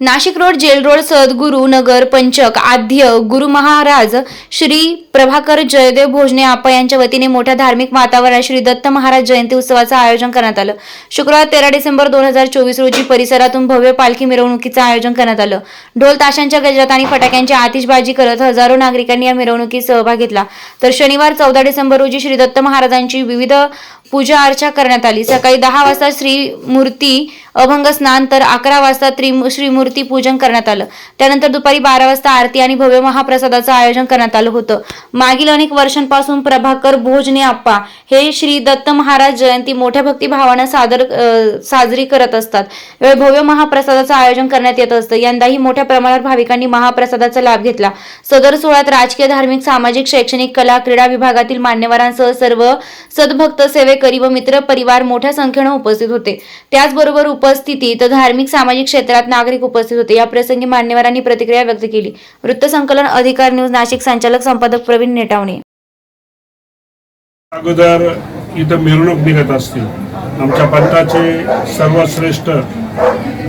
Nashik road jail road सद्गुरू नगर पंचक आद्य गुरु महाराज श्री प्रभाकर जयदेव भोजने आपा यांच्या वतीने मोठ्या धार्मिक वातावरणात श्री दत्त महाराज जयंती उत्सवाचं आयोजन करण्यात आलं. शुक्रवार तेरा डिसेंबर दोन हजार चोवीस रोजी परिसरातून भव्य पालखी मिरवणुकीचं आयोजन करण्यात आलं. ढोल ताशांच्या गजरात आणि फटाक्यांची आतिषबाजी करत हजारो नागरिकांनी या मिरवणुकीत सहभाग घेतला. तर शनिवार चौदा डिसेंबर रोजी श्री दत्त महाराजांची विविध पूजा अर्चा करण्यात आली. सकाळी दहा वाजता श्री मूर्ती अभंग स्नान तर अकरा वाजता त्रिमू श्रीमूर्ती पूजन करण्यात आलं. त्यानंतर दुपारी बारा वाजता आरती आणि भव्य महाप्रसादाचं आयोजन करण्यात आलं होतं. मागील अनेक वर्षांपासून प्रभाकर भोजने आप्पा हे श्री दत्त महाराज जयंती मोठ्या भक्तिभावानं सादर अं, साजरी करत असतात. यावेळी भव्य महाप्रसादाचं आयोजन करण्यात येत असतं. यंदाही मोठ्या प्रमाणात भाविकांनी महाप्रसादाचा लाभ घेतला. सदर सोहळ्यात राजकीय धार्मिक सामाजिक शैक्षणिक कला क्रीडा विभागातील मान्यवरांसह सर्व सद्भक्त सेवेकरी व मित्र परिवार मोठ्या संख्येनं उपस्थित होते. त्याचबरोबर उपस्थितीत धार्मिक सामाजिक क्षेत्रात नागरिक उपस्थित होते. या प्रसंगी मान्यवरांनी प्रतिक्रिया व्यक्त केली. वृत्तसंकलन अधिकार न्यूज नाशिक संचालक संपादक प्रवीण नेटावणे. अगोदर इथं मिरवणूक निघत असते आमच्या पंथाचे सर्वश्रेष्ठ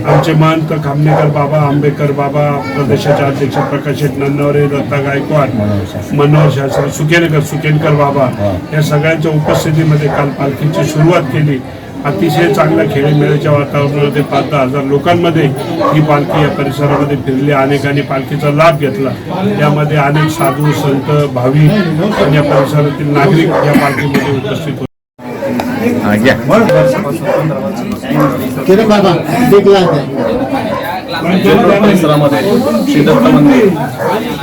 आमचे महंत खामनेकर बाबा आंबेडकर बाबा प्रदेशाचे अध्यक्ष प्रकाश नन्नवरे दत्ता गायकवाड मनोहर शास्त्री. सुकेनकर सुकेनकर बाबा या सगळ्यांच्या उपस्थितीमध्ये काल पालखीची सुरुवात केली. अतिशय चांगल्या खेळीमेळीच्या वातावरणामध्ये पाच दहा हजार लोकांमध्ये ही पालखी या परिसरामध्ये फिरली. अनेकांनी पालखीचा लाभ घेतला. यामध्ये अनेक साधू संत भाविक आणि या परिसरातील नागरिक या पालखीमध्ये उपस्थित होते. परिसरामध्ये श्री दत्त मंदिर.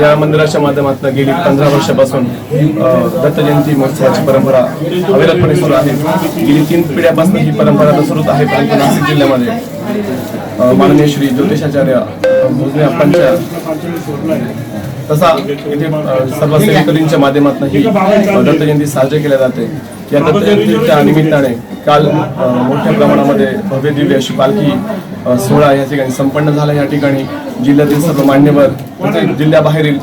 या मंदिराच्या माध्यमातून गेली पंधरा वर्षापासून दत्त जयंती महोत्सवाची परंपरा अविरतपणे सुरू आहे. गेली तीन पिढ्यापासून ही परंपरा तर सुरूच आहे परंतु नाशिक जिल्ह्यामध्ये माननीय श्री ज्योतिषाचार्य भोजने अप्पांच्या तसा इथे सर्व सेवेकरींच्या माध्यमातून ही दत्त जयंती साजरी केल्या जाते. या दत्त जयंतीच्या निमित्ताने काल मोठ्या प्रमाणामध्ये भव्य दिव्य अशी पालखी सोहळा या ठिकाणी संपन्न झाला. या ठिकाणी जिल्ह्यातील सर्व मान्यवर तसेच जिल्ह्याबाहेरील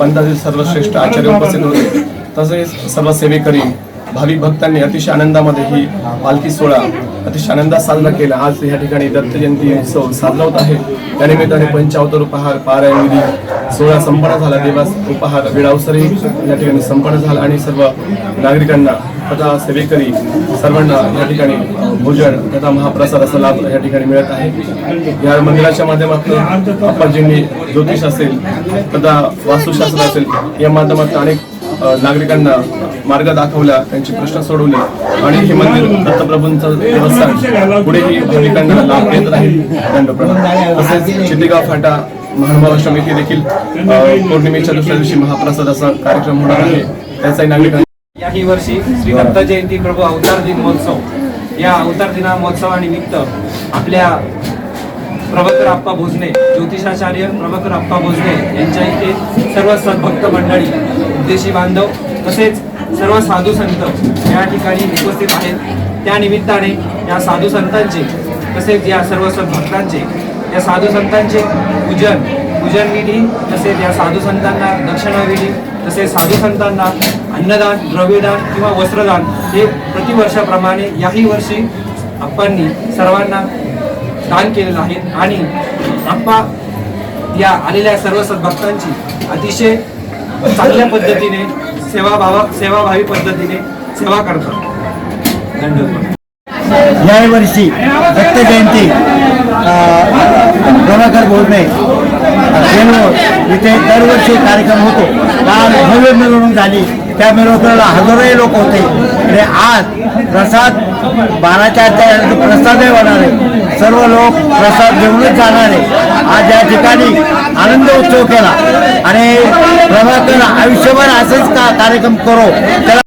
पंथातील सर्व श्रेष्ठ आचार्य उपस्थित होते. तसेच सर्व सेवेकरी भाविक भक्तांनी अतिशय आनंदामध्ये ही पालखी सोहळा अतिशय आनंदात साजरा केला. आज या ठिकाणी दत्त जयंती उत्सव साजरा होत आहे. त्या निमित्ताने पंचावतर उपहार पारायण विधी सोहळा संपन्न झाला. देवास उपहार वेळावसरही या ठिकाणी संपन्न झाला आणि सर्व नागरिकांना तथा सेवेकरी सर्वांना या ठिकाणी भोजन तथा महाप्रसादाचा लाभ या ठिकाणी मिळत आहे. या मंदिराच्या माध्यमातून अप्पाजींनी ज्योतिष असेल तथा वास्तुशास्त्र असेल या माध्यमातून अनेक नागरिकांना मार्ग दाखवला त्यांचे प्रश्न सोडवले आणि हे मंदिर दत्तप्रभूंचं देवस्थान पुढेही भाविकांना लाभ देत राहील दंडप्रणाम तसेच चितेगाव फाटा महानुभावाश्रम येथे देखील पौर्णिमेच्या दुसऱ्या दिवशी महाप्रसादाचा कार्यक्रम होणार आहे. त्याचाही नागरिकांना याही वर्षी श्री दत्त जयंती प्रभू अवतार दिन महोत्सव. या अवतार दिना महोत्सवानिमित्त आपल्या प्रभाकर आप्पा भोजने ज्योतिषाचार्य प्रभाकर आप्पा भोजने यांच्या इथे सर्व सद्भक्त मंडळी देशी बांधव तसेच सर्व साधू संत या ठिकाणी उपस्थित आहेत. त्या निमित्ताने या साधू संतांचे तसेच या सर्व सद्भक्तांचे या साधू संतांचे पूजन पूजन विधी तसेच या साधू संतांना दक्षिणा विधी तसेच साधू संतांना अन्नदान द्रव्यदान किंवा वस्त्रदान हे प्रतिवर्षाप्रमाणे याही वर्षी आप्पांनी सर्वांना दान केलेलं आहे. आणि आप्पा या आलेल्या सर्व सद्भक्तांची अतिशय चांगल्या पद्धतीने सेवाभावा सेवाभावी पद्धतीने सेवा करतात. धन्यवाद या वर्षी दत्त जयंती प्रभाकर बोलणे बेंगलोर इथे दरवर्षी कार्यक्रम होतो काल भव्य मिरवणूक झाली. त्या मिरवणुकीला हजारोही लोक होते. आणि आज प्रसाद बाराच्या प्रसादही होणार आहे. सर्व लोक प्रसाद घेऊनच जाणार आहे. आज या ठिकाणी आनंद उत्सव केला आणि प्रभाकर आयुष्यभर असंच का कार्यक्रम करो? त्याला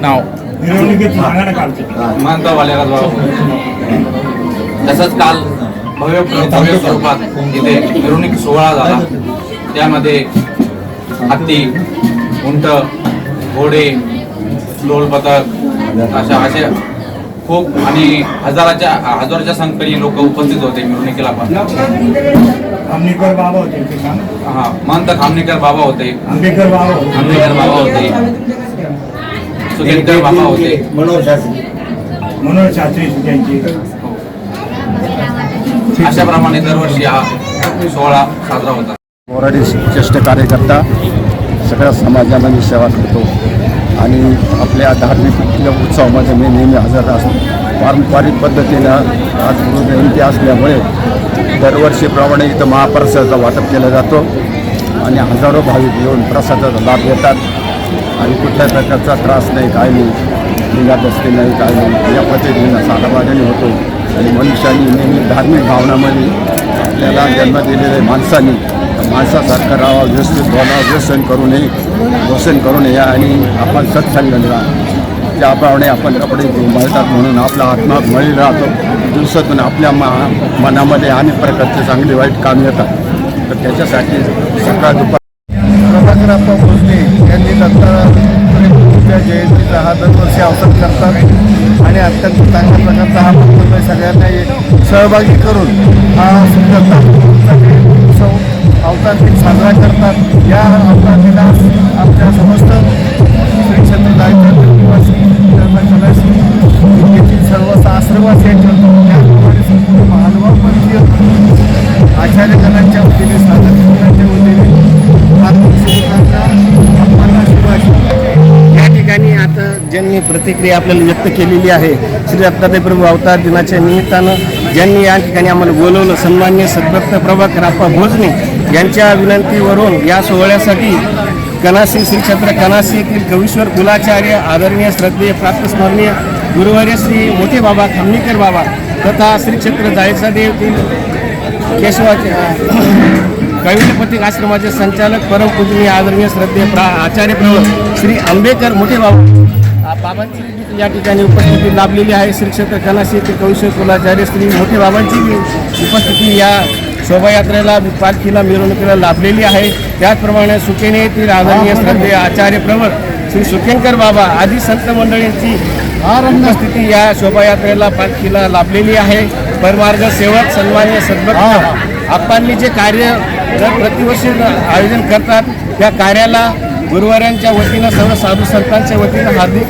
नाव. मानगाव तसंच काल भव्य भव्य स्वरूपात इथे मिरवणूक सोहळा झाला. त्यामध्ये हत्ती उंट घोडे ढोल पथक अशा असे खूप आणि हजाराच्या हजाराच्या संख्येने लोक उपस्थित होते मिरवणुकीला पण. आंबेकर बाबा होते हा महंत खामणेकर बाबा होते. आंबेकर बाबा होते. खामणेकर बाबा होते. सुगेतकर बाबा होते. मनोहर शास्त्री. मनोहर शास्त्री त्यांची. अशाप्रमाणे दरवर्षी हा सोहळा साजरा होता मोराडी ज्येष्ठ कार्यकर्ता सगळ्या समाजामध्ये सेवा करतो. आणि आपल्या धार्मिक उत्सवामध्ये मी नेहमी हजर असतो पारंपरिक पद्धतीनं आज गुरु जयंती असल्यामुळे दरवर्षीप्रमाणे इथं महाप्रसादाचं वाटप केलं जातो. आणि हजारो भाविक येऊन प्रसादाचा लाभ घेतात. आणि कुठल्याही प्रकारचा त्रास नाही काय नाही. निघादस्ती नाही काय नाही. या पद्धतीनं सालाबाजाने होतो. आणि मनुष्याने नेहमी धार्मिक भावनामध्ये आपल्याला जन्म दिलेल्या माणसांनी माणसासारखं राहावा व्यवस्थित बोला व्यसन करू नये व्यसन करू नये. आणि आपण सत्संगला त्याप्रमाणे आपण कपडे मळतात म्हणून आपला आत्मा मळी राहतो. दिवसातून आपल्या मा मनामध्ये अनेक प्रकारचे चांगले वाईट काम येतात. तर त्याच्यासाठी सकाळ दुपार प्रभाकरप्पा भोसले यांनी दत्तात्रय जयंतीचा हा दरवर्षी अवसर करतात. सहभागी करून हा उत्सव अवतार दिन साजरा करतात. या अवतार दिनास आमच्या समस्त श्री क्षेत्र जायचं निवासी कलाशी येथील सर्व आश्रमवासी त्याचप्रमाणे ज्यांनी प्रतिक्रिया आपल्याला व्यक्त केलेली आहे. श्री दत्तात्रय प्रभू अवतार दिनाच्या निमित्तानं ज्यांनी या ठिकाणी आम्हाला बोलवलं सन्मान्य सद्भक्त प्रभाकर आप्पा भोजने यांच्या विनंतीवरून या सोहळ्यासाठी कनासी श्रीक्षेत्र कनासी येथील कवीश्वर कुलाचार्य आदरणीय श्रद्धेय प्राप्तस्मरणीय गुरुवर्य श्री मोठे बाबा खामणीकर बाबा तथा श्रीक्षेत्र जायसादेव येथील केशवाचे कैवल्यपती आश्रमाचे संचालक परमपूजनीय आदरणीय श्रद्धेय प्रा आचार्य प्रवर श्री आंबेकर मोठे बाबा बाबांची या ठिकाणी उपस्थिती लाभलेली आहे. श्री क्षेत्र कनाशी येथील कौशल कुलाचार्य श्री मोठे बाबांची उपस्थिती या शोभायात्रेला पालखीला मिरवणुकीला लाभलेली आहे. त्याचप्रमाणे सुकेने येथील आदरणीय श्रद्धेय आचार्य प्रवर श्री सुकेनकर बाबा आदी संत मंडळींची उपस्थिती या शोभायात्रेला पालखीला लाभलेली आहे. परमार्ग सेवक सन्मान्य सद्भक्त आप्पांनी जे कार्य दर प्रतिवर्षी आयोजन करतात त्या कार्याला गुरुवारांच्या वतीनं सर्व साधू संतांच्या वतीनं हार्दिक